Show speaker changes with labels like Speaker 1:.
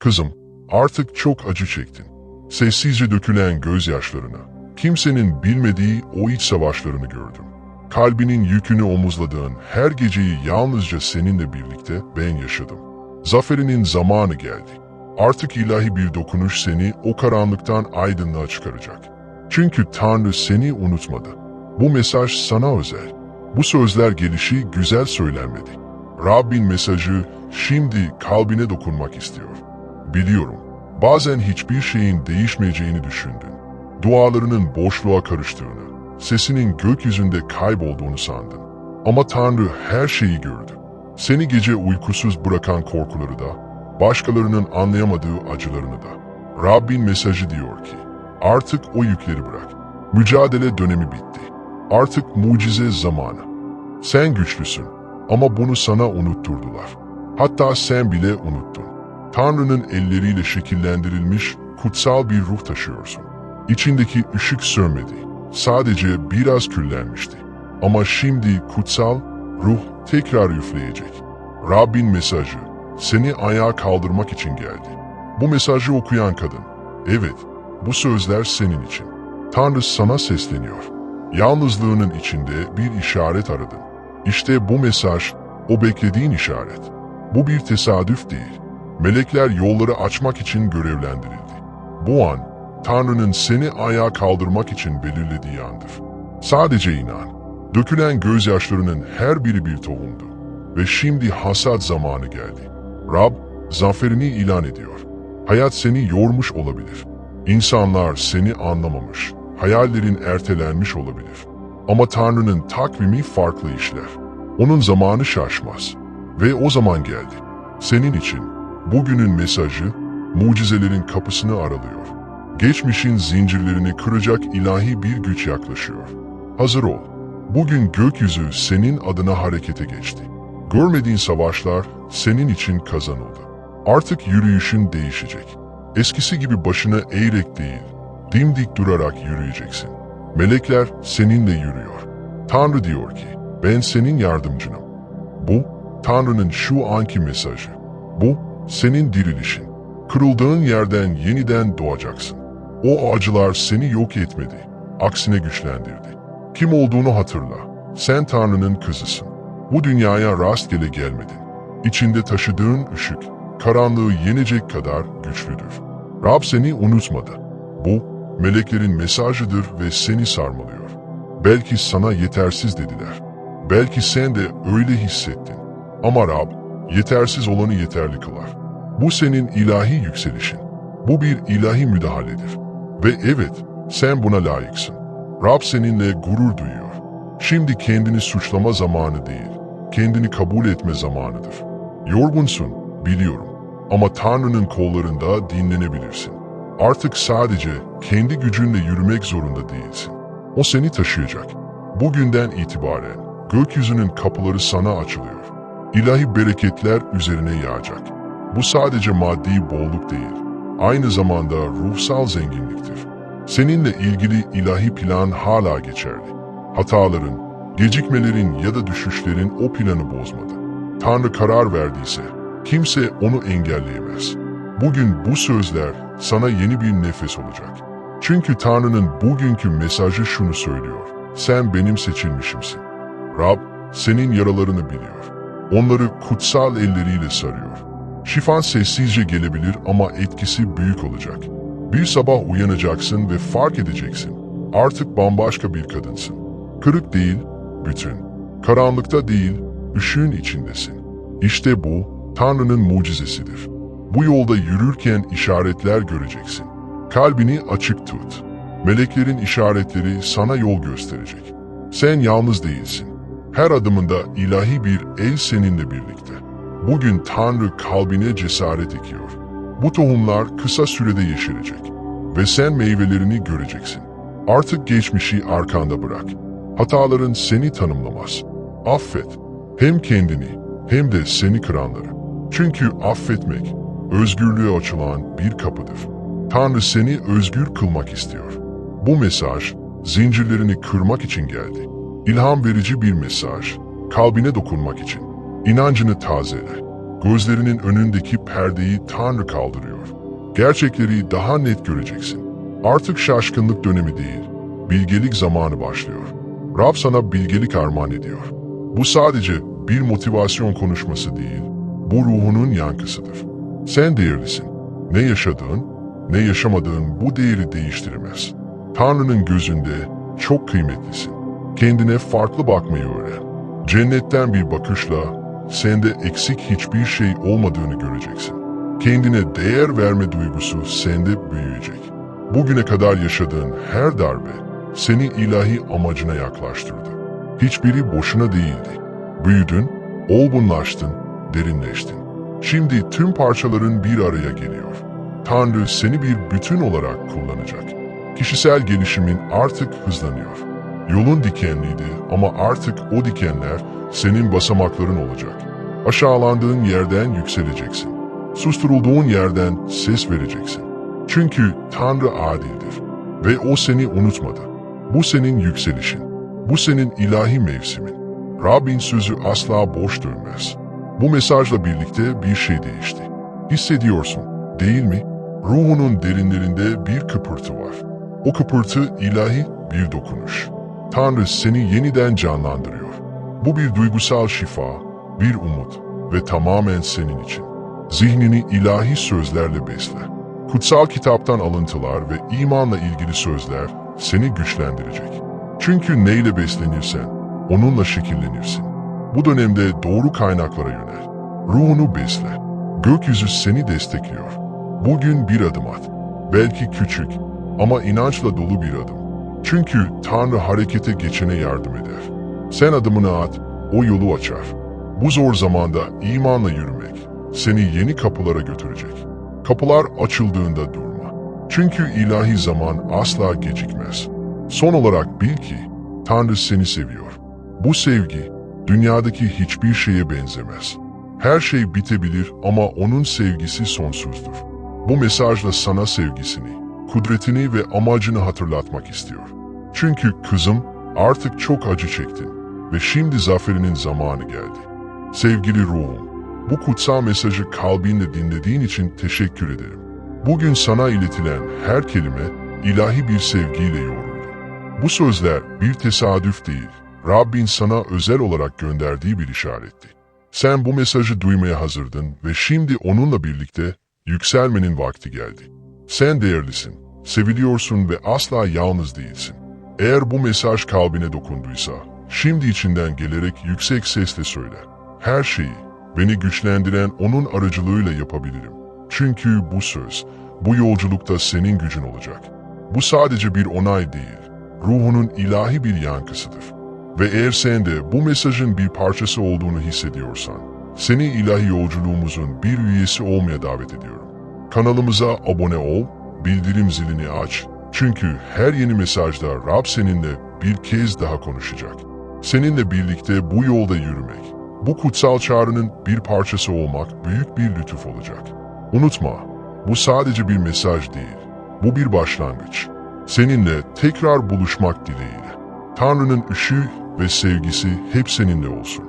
Speaker 1: Kızım, artık çok acı çektin. Sessizce dökülen gözyaşlarını, kimsenin bilmediği o iç savaşlarını gördüm. Kalbinin yükünü omuzladığın her geceyi yalnızca seninle birlikte ben yaşadım. Zaferinin zamanı geldi. Artık ilahi bir dokunuş seni o karanlıktan aydınlığa çıkaracak. Çünkü Tanrı seni unutmadı. Bu mesaj sana özel. Bu sözler gelişi güzel söylenmedi. Rabbin mesajı şimdi kalbine dokunmak istiyor. Biliyorum, bazen hiçbir şeyin değişmeyeceğini düşündün. Dualarının boşluğa karıştığını, sesinin gökyüzünde kaybolduğunu sandın. Ama Tanrı her şeyi gördü. Seni gece uykusuz bırakan korkuları da, başkalarının anlayamadığı acılarını da. Rabbin mesajı diyor ki, artık o yükleri bırak. Mücadele dönemi bitti. Artık mucize zamanı. Sen güçlüsün ama bunu sana unutturdular. Hatta sen bile unuttun. Tanrı'nın elleriyle şekillendirilmiş kutsal bir ruh taşıyorsun. İçindeki ışık sönmedi. Sadece biraz küllenmişti. Ama şimdi kutsal ruh tekrar üfleyecek. Rabbin mesajı seni ayağa kaldırmak için geldi. Bu mesajı okuyan kadın, evet bu sözler senin için. Tanrı sana sesleniyor. Yalnızlığının içinde bir işaret aradın. İşte bu mesaj, o beklediğin işaret. Bu bir tesadüf değil. Melekler yolları açmak için görevlendirildi. Bu an, Tanrı'nın seni ayağa kaldırmak için belirlediği andır. Sadece inan. Dökülen gözyaşlarının her biri bir tohumdu. Ve şimdi hasat zamanı geldi. Rab, zaferini ilan ediyor. Hayat seni yormuş olabilir. İnsanlar seni anlamamış. Hayallerin ertelenmiş olabilir. Ama Tanrı'nın takvimi farklı işler. Onun zamanı şaşmaz. Ve o zaman geldi. Senin için bugünün mesajı mucizelerin kapısını aralıyor. Geçmişin zincirlerini kıracak ilahi bir güç yaklaşıyor. Hazır ol. Bugün gökyüzü senin adına harekete geçti. Görmediğin savaşlar senin için kazanıldı. Artık yürüyüşün değişecek. Eskisi gibi başını eğrek değil, dimdik durarak yürüyeceksin. Melekler seninle yürüyor. Tanrı diyor ki, ben senin yardımcınım. Bu, Tanrı'nın şu anki mesajı. Bu, senin dirilişin. Kırıldığın yerden yeniden doğacaksın. O acılar seni yok etmedi, aksine güçlendirdi. Kim olduğunu hatırla. Sen Tanrı'nın kızısın. Bu dünyaya rastgele gelmedin. İçinde taşıdığın ışık, karanlığı yenecek kadar güçlüdür. Rab seni unutmadı. Bu, meleklerin mesajıdır ve seni sarmalıyor. Belki sana yetersiz dediler. Belki sen de öyle hissettin. Ama Rab, yetersiz olanı yeterli kılar. Bu senin ilahi yükselişin. Bu bir ilahi müdahaledir. Ve evet, sen buna layıksın. Rab seninle gurur duyuyor. Şimdi kendini suçlama zamanı değil, kendini kabul etme zamanıdır. Yorgunsun, biliyorum. Ama Tanrı'nın kollarında dinlenebilirsin. Artık sadece kendi gücünle yürümek zorunda değilsin. O seni taşıyacak. Bugünden itibaren gökyüzünün kapıları sana açılıyor. İlahi bereketler üzerine yağacak. Bu sadece maddi bolluk değil, aynı zamanda ruhsal zenginliktir. Seninle ilgili ilahi plan hala geçerli. Hataların, gecikmelerin ya da düşüşlerin o planı bozmadı. Tanrı karar verdiyse kimse onu engelleyemez. Bugün bu sözler sana yeni bir nefes olacak. Çünkü Tanrı'nın bugünkü mesajı şunu söylüyor. Sen benim seçilmişimsin. Rab senin yaralarını biliyor. Onları kutsal elleriyle sarıyor. Şifan sessizce gelebilir ama etkisi büyük olacak. Bir sabah uyanacaksın ve fark edeceksin. Artık bambaşka bir kadınsın. Kırık değil, bütün. Karanlıkta değil, ışığın içindesin. İşte bu, Tanrı'nın mucizesidir. Bu yolda yürürken işaretler göreceksin. Kalbini açık tut. Meleklerin işaretleri sana yol gösterecek. Sen yalnız değilsin. Her adımında ilahi bir el seninle birlikte. Bugün Tanrı kalbine cesaret ekiyor. Bu tohumlar kısa sürede yeşerecek ve sen meyvelerini göreceksin. Artık geçmişi arkanda bırak. Hataların seni tanımlamaz. Affet. Hem kendini hem de seni kıranları. Çünkü affetmek özgürlüğe açılan bir kapıdır. Tanrı seni özgür kılmak istiyor. Bu mesaj zincirlerini kırmak için geldi. İlham verici bir mesaj, kalbine dokunmak için. İnancını tazele. Gözlerinin önündeki perdeyi Tanrı kaldırıyor. Gerçekleri daha net göreceksin. Artık şaşkınlık dönemi değil, bilgelik zamanı başlıyor. Rab sana bilgelik armağan ediyor. Bu sadece bir motivasyon konuşması değil, bu ruhunun yankısıdır. Sen değerlisin. Ne yaşadığın, ne yaşamadığın bu değeri değiştirmez. Tanrı'nın gözünde çok kıymetlisin. Kendine farklı bakmayı öğren. Cennetten bir bakışla sende eksik hiçbir şey olmadığını göreceksin. Kendine değer verme duygusu sende büyüyecek. Bugüne kadar yaşadığın her darbe seni ilahi amacına yaklaştırdı. Hiçbiri boşuna değildi. Büyüdün, olgunlaştın, derinleştin. Şimdi tüm parçaların bir araya geliyor. Tanrı seni bir bütün olarak kullanacak. Kişisel gelişimin artık hızlanıyor. Yolun dikenliydi ama artık o dikenler senin basamakların olacak. Aşağılandığın yerden yükseleceksin. Susturulduğun yerden ses vereceksin. Çünkü Tanrı adildir ve O seni unutmadı. Bu senin yükselişin. Bu senin ilahi mevsimin. Rabbin sözü asla boş dönmez. Bu mesajla birlikte bir şey değişti. Hissediyorsun, değil mi? Ruhunun derinlerinde bir kıpırtı var. O kıpırtı ilahi bir dokunuş. Tanrı seni yeniden canlandırıyor. Bu bir duygusal şifa, bir umut ve tamamen senin için. Zihnini ilahi sözlerle besle. Kutsal kitaptan alıntılar ve imanla ilgili sözler seni güçlendirecek. Çünkü neyle beslenirsen onunla şekillenirsin. Bu dönemde doğru kaynaklara yönel. Ruhunu besle. Gökyüzü seni destekliyor. Bugün bir adım at. Belki küçük ama inançla dolu bir adım. Çünkü Tanrı harekete geçene yardım eder. Sen adımını at, o yolu açar. Bu zor zamanda imanla yürümek seni yeni kapılara götürecek. Kapılar açıldığında durma. Çünkü ilahi zaman asla gecikmez. Son olarak bil ki Tanrı seni seviyor. Bu sevgi dünyadaki hiçbir şeye benzemez. Her şey bitebilir ama onun sevgisi sonsuzdur. Bu mesajla sana sevgisini, kudretini ve amacını hatırlatmak istiyor. Çünkü kızım artık çok acı çektin ve şimdi zaferinin zamanı geldi. Sevgili ruhum, bu kutsal mesajı kalbinle dinlediğin için teşekkür ederim. Bugün sana iletilen her kelime ilahi bir sevgiyle yoğruldu. Bu sözler bir tesadüf değil, Rabbin sana özel olarak gönderdiği bir işaretti. Sen bu mesajı duymaya hazırdın ve şimdi onunla birlikte yükselmenin vakti geldi. Sen değerlisin, seviliyorsun ve asla yalnız değilsin. Eğer bu mesaj kalbine dokunduysa, şimdi içinden gelerek yüksek sesle söyle. Her şeyi, beni güçlendiren onun aracılığıyla yapabilirim. Çünkü bu söz, bu yolculukta senin gücün olacak. Bu sadece bir onay değil, ruhunun ilahi bir yankısıdır. Ve eğer sen de bu mesajın bir parçası olduğunu hissediyorsan, seni ilahi yolculuğumuzun bir üyesi olmaya davet ediyorum. Kanalımıza abone ol, bildirim zilini aç. Çünkü her yeni mesajda Rab seninle bir kez daha konuşacak. Seninle birlikte bu yolda yürümek, bu kutsal çağrının bir parçası olmak büyük bir lütuf olacak. Unutma, bu sadece bir mesaj değil, bu bir başlangıç. Seninle tekrar buluşmak dileğiyle. Tanrı'nın ışığı ve sevgisi hep seninle olsun.